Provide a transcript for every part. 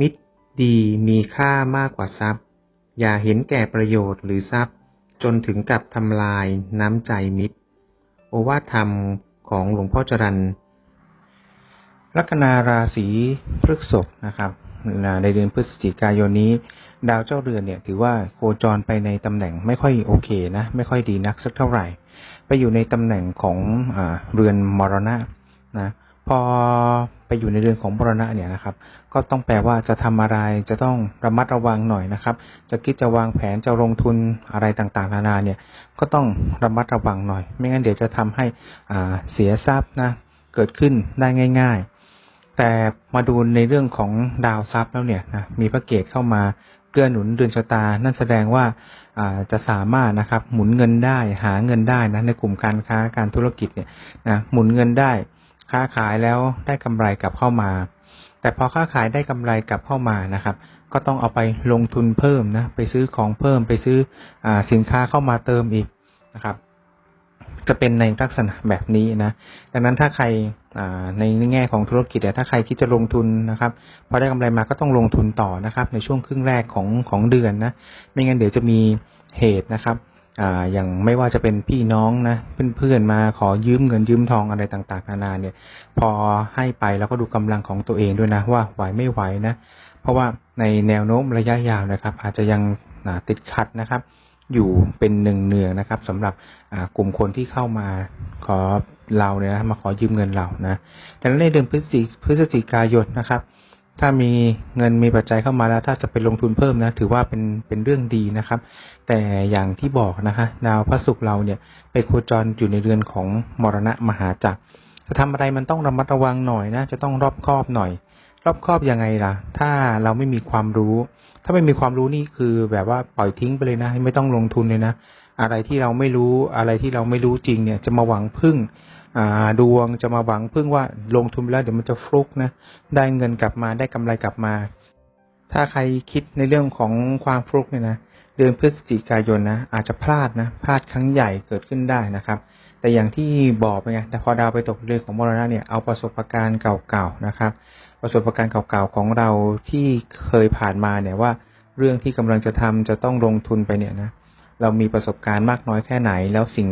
มิตรดีมีค่ามากกว่าทรัพย์ อย่าเห็นแก่ประโยชน์หรือทรัพย์ จนถึงกับทำลายน้ำใจมิตร โอวาทธรรมของหลวงพ่อจรันลัคนาราศีพฤษภนะครับในเดือนพฤศจิกายนนี้ ดาวเจ้าเรือนเนี่ยถือว่าโคจรไปในตำแหน่งไม่ค่อยโอเคนะไม่ค่อยดีนักสักเท่าไหร่ ไปอยู่ในตำแหน่งของอเรือนมรณะนะพอ ไปอยู่ในเรือนของมรณะเนี่ยนะครับ ก็ต้องแปลว่าจะทำอะไรจะต้องระมัดระวังหน่อยนะครับ จะคิดจะวางแผนจะลงทุนอะไรต่างๆ นานาเนี่ยก็ต้องระมัดระวังหน่อย ไม่งั้นเดี๋ยวจะทำให้เสียทรัพย์นะเกิดขึ้นได้ง่าย ๆ แต่มาดูในเรื่องของดาวทรัพย์แล้วเนี่ยนะมีพระเกตเข้ามาเกื้อหนุนเดือนชะตา นั่นแสดงว่าจะสามารถนะครับหมุนเงินได้หาเงินได้นะในกลุ่มการค้าการธุรกิจเนี่ยนะหมุนเงินได้ ค้าขายแล้วได้กำไรกลับเข้ามา แต่พอค้าขายได้กำไรกลับเข้ามานะครับ ก็ต้องเอาไปลงทุนเพิ่มนะไปซื้อของเพิ่มไปซื้ออสินค้าเข้ามาเติมอีกนะครับจะเป็นในลักษณะแบบนี้นะ ดังนั้นถ้าใครในแง่ของธุรกิจถ้าใครคิดจะลงทุนนะครับ พอได้กำไรมาก็ต้องลงทุนต่อนะครับ ในช่วงครึ่งแรกของของเดือนนะ ไม่งั้นเดี๋ยวจะมีเหตุนะครับ อ่าอย่างไม่ว่าจะเป็นพี่น้องนะเพื่อนๆมาขอยืมเงินยืมทองอะไรต่างๆนานาเนี่ย พอให้ไปแล้วก็ดูกำลังของตัวเองด้วยนะว่าไหวไม่ไหวนะเพราะว่าในแนวโน้มระยะยาวนะครับ อาจจะยังติดขัดนะครับ อยู่เป็นหนึ่งเนืองนะครับสำหรับกลุ่มคนที่เข้ามาขอเราเนี่ยนะมาขอยืมเงินเรานะดังนั้นในเดือนพฤศจิกายนนะครับ ถ้ามีเงินมีปัจจัยเข้ามาแล้ว ถ้าจะไปลงทุนเพิ่มนะ ถือว่าเป็นเป็นเรื่องดีนะครับ แต่อย่างที่บอกนะคะดาวพระศุกร์เราเนี่ย ไปโคจรอยู่ในเรือนของมรณะมหาจักรจะทำอะไรมันต้องระมัดระวังหน่อยนะ จะต้องรอบคอบหน่อย รอบคอบยังไงล่ะ ถ้าเราไม่มีความรู้ ถ้าไม่มีความรู้นี่คือแบบว่าปล่อยทิ้งไปเลยนะ ไม่ต้องลงทุนเลยนะ อะไรที่เราไม่รู้อะไรที่เราไม่รู้จริงเนี่ย จะมาหวังพึ่ง ดวงจะมาหวังพึ่งว่าลงทุนแล้วเดี๋ยวมันจะฟลุกนะ ได้เงินกลับมาได้กำไรกลับมา ถ้าใครคิดในเรื่องของความฟลุกเนี่ยนะเดือนพฤศจิกายนนะอาจจะพลาดนะพลาดครั้งใหญ่เกิดขึ้นได้นะครับ แต่อย่างที่บอกไปไงแต่พอดาวไปตกเรื่องของมรณะเนี่ยเอาประสบการณ์เก่าๆนะครับ ประสบการณ์เก่าๆของเราที่เคยผ่านมาเนี่ยว่า เรื่องที่กำลังจะทำจะต้องลงทุนไปเนี่ยนะเเรามีประสบการณ์มากน้อยแค่ไหน แล้วสิ่ง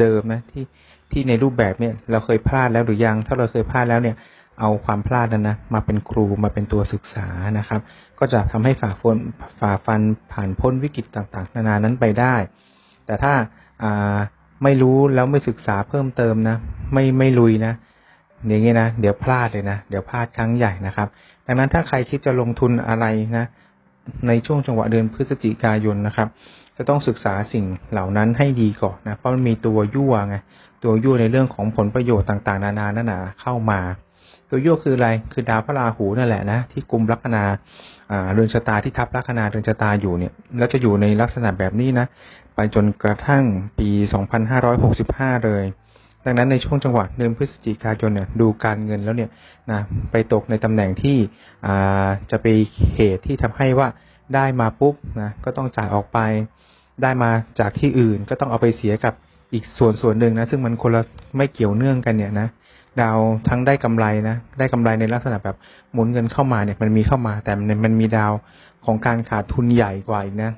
เดิมๆนะที่ที่ในรูปแบบเนี่ยเราเคยพลาดแล้วหรือยัง ถ้าเราเคยพลาดแล้วเนี่ย เอาความพลาดนั้นนะมาเป็นครูมาเป็นตัวศึกษานะครับ ก็จะทำให้ฝ่าฟันฝ่าฟันผ่านพ้นวิกฤตต่างๆ นานานั้นไปได้ แต่ถ้าอ่าไม่รู้แล้วไม่ศึกษาเพิ่มเติมนะไม่ไม่ลุยนะอย่างนี้นะเดี๋ยวพลาดเลยนะเดี๋ยวพลาดครั้งใหญ่นะครับ ดังนั้นถ้าใครคิดจะลงทุนอะไรนะ ในช่วงจังหวะเดือนพฤศจิกายนนะครับ จะต้องศึกษาสิ่งเหล่านั้นให้ดีก่อนนะ เพราะมันมีตัวยั่วไง ตัวยั่วในเรื่องของผลประโยชน์ต่างๆ นานานั่นนะเข้ามา ตัวยั่วคืออะไร คือดาวพระราหูนั่นแหละนะ ที่กลุ่มลัคนาเรือนชะตาที่ทับลัคนาเรือนชะตาอยู่เนี่ย แล้วจะอยู่ในลักษณะแบบนี้นะ ไปจนกระทั่งปี 2565 เลย ดังนั้นในช่วงจังหวะเดือนพฤศจิกายนเนี่ยดูการเงินแล้วเนี่ยนะไปตกในตำแหน่งที่จะไปเหตุที่ทำให้ว่าได้มาปุ๊บนะก็ต้องจ่ายออกไป ได้มาจากที่อื่นก็ต้องเอาไปเสียกับอีกส่วนส่วนหนึ่งนะซึ่งมันคนละไม่เกี่ยวเนื่องกันเนี่ยนะดาวทั้งได้กำไรนะได้กำไรในลักษณะแบบหมุนเงินเข้ามาเนี่ยมันมีเข้ามาแต่มันมีดาวของการขาดทุนใหญ่กว่าอีกนะ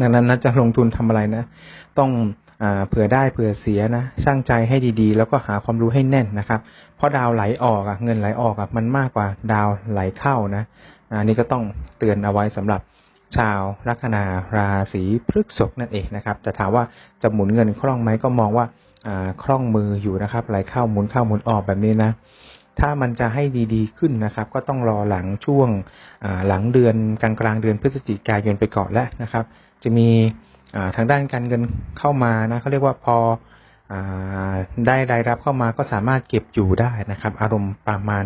ดังนั้นนะจะลงทุนทำอะไรนะ ต้อง เผื่อได้เผื่อเสียนะช่างใจให้ดีๆ แล้วก็หาความรู้ให้แน่นนะครับ เพราะดาวไหลออกอะเงินไหลออกอะมันมากกว่าดาวไหลเข้านะอันนี้ก็ต้องเตือนเอาไว้สำหรับชาวลัคนาราศีพฤษภนั่นเองนะครับ แต่ถามว่าจะหมุนเงินคล่องไหมก็มองว่าคล่องมืออยู่นะครับ ไหลเข้าหมุนเข้าหมุนออกแบบนี้นะถ้ามันจะให้ดีๆขึ้นนะครับ ก็ต้องรอหลังช่วงหลังเดือนกลางกลางเดือนพฤศจิกายนไปก่อนแล้วนะครับ จะมี ทางด้านการเงินเข้ามานะเขาเรียกว่าพอได้รายรับเข้ามาก็สามารถเก็บอยู่ได้นะครับ อารมณ์ประมาณ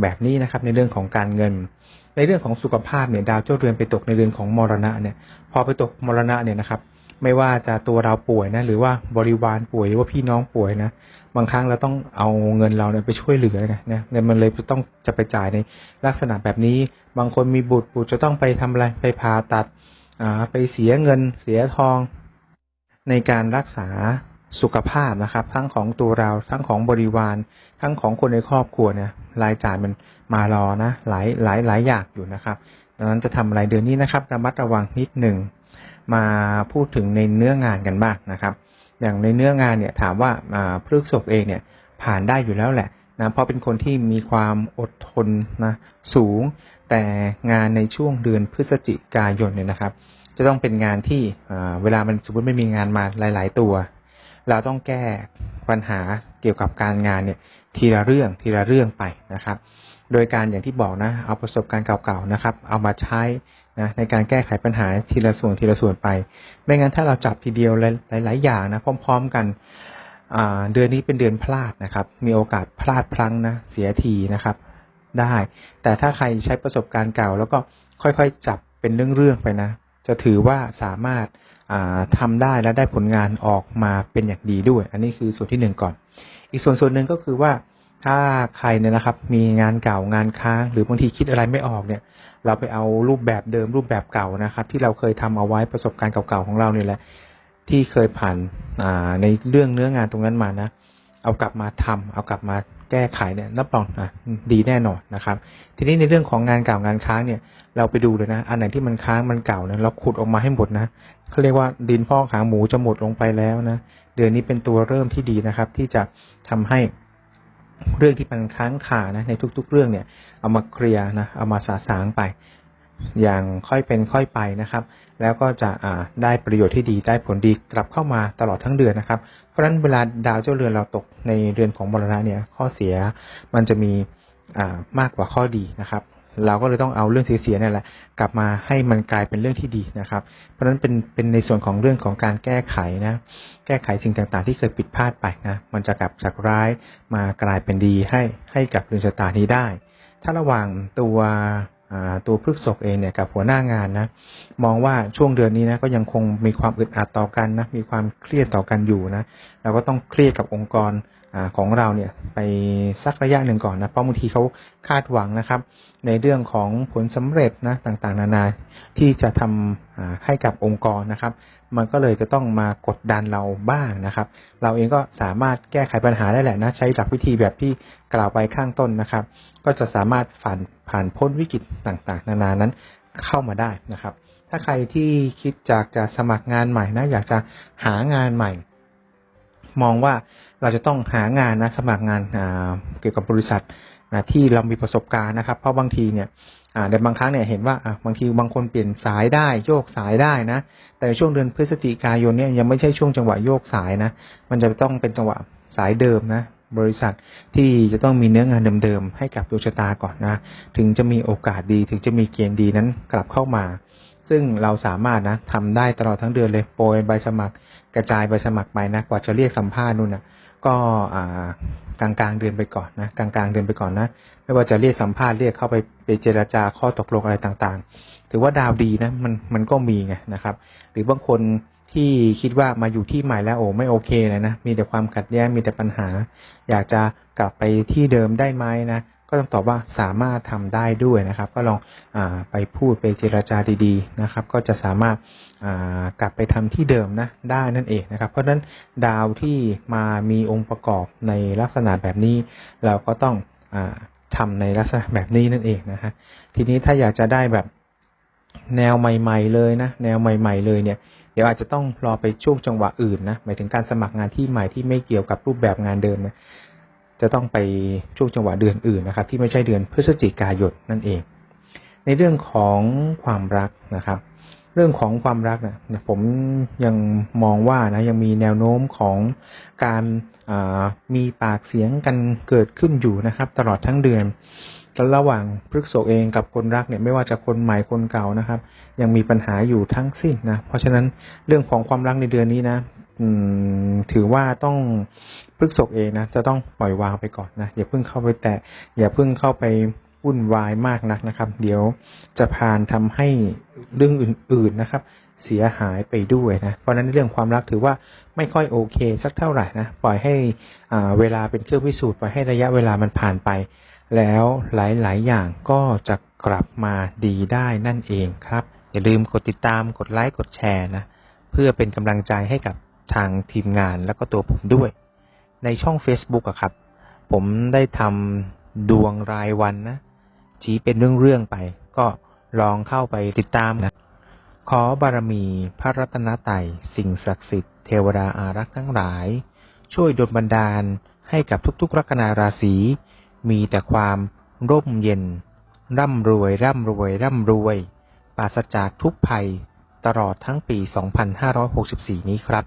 แบบนี้นะครับ ในเรื่องของการเงิน ในเรื่องของสุขภาพเนี่ยดาวเจ้าเรือนไปตกในเรือนของมรณะเนี่ย พอไปตกมรณะเนี่ยนะครับ ไม่ว่าจะตัวเราป่วยนะหรือว่าบริวารป่วยหรือว่าพี่น้องป่วยนะบางครั้งเราต้องเอาเงินเราเนี่ยไปช่วยเหลือไงเนี่ยมันเลยต้องจะไปจ่ายในลักษณะแบบนี้ บางคนมีบุตรบุตรจะต้องไปทำอะไรไปผ่าตัด ไปเสียเงินเสียทองในการรักษาสุขภาพนะครับ ทั้งของตัวเราทั้งของบริวาร ทั้งของคนในครอบครัวเนี่ยรายจ่ายมันมารอนะ หลายหลายหลายอย่างอยู่นะครับดังนั้นจะทำอะไรเดือนนี้นะครับระมัดระวังนิดหนึ่งมาพูดถึงในเนื้องานกันบ้างนะครับ อย่างในเนื้องานเนี่ยถามว่าพฤกษกเองเนี่ยผ่านได้อยู่แล้วแหละ นะเพราะเป็นคนที่มีความอดทนนะสูง แต่งานในช่วงเดือนพฤศจิกายนเนี่ยนะครับ จะต้องเป็นงานที่เวลามันสมมติไม่มีงานมาหลาย ๆ ตัว เราต้องแก้ปัญหาเกี่ยวกับการงานเนี่ยทีละเรื่องทีละเรื่องไปนะครับ โดยการอย่างที่บอกนะ เอาประสบการณ์เก่าๆนะครับ เอามาใช้นะในการแก้ไขปัญหาทีละส่วนทีละส่วนไป ไม่งั้นถ้าเราจับทีเดียวหลายๆอย่างนะพร้อม ๆ กัน เดือนนี้เป็นเดือนพลาดนะครับ มีโอกาสพลาดพลั้งนะ เสียทีนะครับ ได้ แต่ถ้าใครใช้ประสบการณ์เก่า แล้วก็ค่อยๆจับเป็นเรื่องๆไปนะ จะถือว่าสามารถทำได้และได้ผลงานออกมาเป็นอย่างดีด้วย อันนี้คือส่วนที่หนึ่งก่อน อีกส่วนส่วนหนึ่งก็คือว่าถ้าใครเนี่ยนะครับ มีงานเก่างานค้าง หรือบางทีคิดอะไรไม่ออกเนี่ย เราไปเอารูปแบบเดิมรูปแบบเก่านะครับ ที่เราเคยทำเอาไว้ประสบการณ์เก่าๆของเราเนี่ยแหละ ที่เคยผ่านในเรื่องเนื้องานตรงนั้นมานะ เอากลับมาทำเอากลับมาแก้ไขเนี่ยรับรองนะดีแน่นอนนะครับ ทีนี้ในเรื่องของงานเก่างานค้างเนี่ย เราไปดูเลยนะ อันไหนที่มันค้างมันเก่านะเราขุดออกมาให้หมดนะเขาเรียกว่าดินพอกหางหมูจะหมดลงไปแล้วนะ เดือนนี้เป็นตัวเริ่มที่ดีนะครับ ที่จะทำให้เรื่องที่มันค้างคานะในทุก ๆ เรื่องเนี่ย เอามาเคลียร์นะเอามาสาสางไป อย่างค่อยเป็นค่อยไปนะครับ แล้วก็จะได้ประโยชน์ที่ดีได้ผลดีกลับเข้ามาตลอดทั้งเดือนนะครับ เพราะฉะนั้นเวลาดาวเจ้าเรือนเราตกในเรือนของมรณะเนี่ยข้อเสียมันจะมีมากกว่าข้อดีนะครับ เราก็เลยต้องเอาเรื่องเสียๆนี่แหละกลับมาให้มันกลายเป็นเรื่องที่ดีนะครับ เพราะฉะนั้นเป็นเป็นในส่วนของเรื่องของการแก้ไขนะ แก้ไขสิ่งต่างๆ ที่เคยผิดพลาดไปนะมันจะกลับจากร้ายมากลายเป็นดีให้ให้กับเรือนชะตานี้ได้ ถ้าระหว่างตัว ตัวพฤกษกเองเนี่ยกับหัวหน้างานนะมองว่าช่วงเดือนนี้นะก็ยังคงมีความอึดอัดต่อกันนะมีความเครียดต่อกันอยู่นะเราก็ต้องเครียดกับองค์กรอของเราเนี่ยไปสักระยะหนึ่งก่อนนะเพราะบางทีเขาคาดหวังนะครับ ในเรื่องของผลสำเร็จนะต่างๆ นานาที่จะทำให้กับองค์กรนะครับ มันก็เลยจะต้องมากดดันเราบ้างนะครับ เราเองก็สามารถแก้ไขปัญหาได้แหละนะใช้หลักวิธีแบบที่กล่าวไปข้างต้นนะครับ ก็จะสามารถผ่าน ผ่านพ้นวิกฤตต่างๆ นานานั้นเข้ามาได้นะครับ ถ้าใครที่คิดจากจะสมัครงานใหม่นะ อยากจะหางานใหม่ มองว่าเราจะต้องหางานนะสมัครงานเกี่ยวกับบริษัทนะที่เรามีประสบการณ์นะครับ เพราะบางทีเนี่ยในบางครั้งเนี่ยเห็นว่าบางทีบางคนเปลี่ยนสายได้โยกสายได้นะ แต่ช่วงเดือนพฤศจิกายนเนี่ยยังไม่ใช่ช่วงจังหวะโยกสายนะ มันจะต้องเป็นจังหวะสายเดิมนะ บริษัทที่จะต้องมีเนื้องานเดิมๆให้กับดวงชะตาก่อนนะ ถึงจะมีโอกาสดีถึงจะมีเกณฑ์ดีนั้นกลับเข้ามา ซึ่งเราสามารถนะทำได้ตลอดทั้งเดือนเลยโปรยใบสมัคร กระจายใบสมัครไปนะกว่าจะเรียกสัมภาษณ์นู่นนะก็กลางกลางเดือนไปก่อนนะกลางกลางเดือนไปก่อนนะไม่ว่าจะเรียกสัมภาษณ์เรียกเข้าไปไปเจราจาข้อตกลงอะไรต่างๆ ถือว่าดาวดีนะมันมันก็มีไงนะครับ หรือบางคน ที่คิดว่ามาอยู่ที่ใหม่แล้วโอ้ไม่โอเคเลยนะ มีแต่ความขัดแย้งมีแต่ปัญหา อยากจะกลับไปที่เดิมได้ไหมนะก็ต้องตอบว่าสามารถทำได้ด้วยนะครับ ก็ลองอไปพูดไปเจราจาดีๆนะครับ ก็จะสามารถกลับไปทำที่เดิมนะได้นั่นเองนะครับ เพราะฉะนั้นดาวที่มามีองค์ประกอบในลักษณะแบบนี้ เราก็ต้องอทำในลักษณะแบบนี้นั่นเองนะฮะทีนี้ถ้าอยากจะได้แบบแนวใหม่ ๆ เลยนะแนวใหม่ ๆ เลยเนี่ย ดี๋ยวอาจจะต้องรอไปช่วงจังหวะอื่นนะหมายถึงการสมัครงานที่ใหม่ที่ไม่เกี่ยวกับรูปแบบงานเดิมนี่ยจะต้องไปช่วงจังหวะเดือนอื่นนะครับ ที่ไม่ใช่เดือนพฤศจิกายนนั่นเอง ในเรื่องของความรักนะครับ เรื่องของความรักนะผมยังมองว่านะยังมีแนวโน้มของการมีปากเสียงกันเกิดขึ้นอยู่นะครับ ตลอดทั้งเดือน ระหว่างพฤกษกเองกับคนรักเนี่ยไม่ว่าจะคนใหม่คนเก่านะครับ ยังมีปัญหาอยู่ทั้งสิ้นนะเพราะฉะนั้นเรื่องของความรักในเดือนนี้นะถือว่าต้องพฤกษกเองนะจะต้องปล่อยวางไปก่อนนะอย่าเพิ่งเข้าไปแตะอย่าเพิ่งเข้าไปวุ่นวายมากนักนะครับ เดี๋ยวจะพานทำให้เรื่องอื่น ๆนะครับ เสียหายไปด้วยนะเพราะฉะนั้นเรื่องความรักถือว่าไม่ค่อยโอเค สักเท่าไหร่นะปล่อยให้เวลาเป็นเครื่องพิสูจน์ปล่อยให้ระยะเวลามันผ่านไป แล้วหลาย ๆ อย่างก็จะกลับมาดีได้นั่นเองครับ อย่าลืมกดติดตามกดไลค์กดแชร์นะ เพื่อเป็นกำลังใจให้กับทางทีมงานแล้วก็ตัวผมด้วย ในช่อง Facebook อะครับ ผมได้ทำดวงรายวันนะ ชี้เป็นเรื่อง ๆ ไป ก็ลองเข้าไปติดตามนะขอบารมีพระรัตนตรัยสิ่งศักดิ์สิทธิ์เทวดาอารักษ์ทั้งหลาย ช่วยดลบันดาลให้กับทุกๆ ลัคนาราศี มีแต่ความร่มเย็น ร่ำรวย ร่ำรวย ร่ำรวย ปราศจากทุกภัย ตลอดทั้งปี 2564 นี้ครับ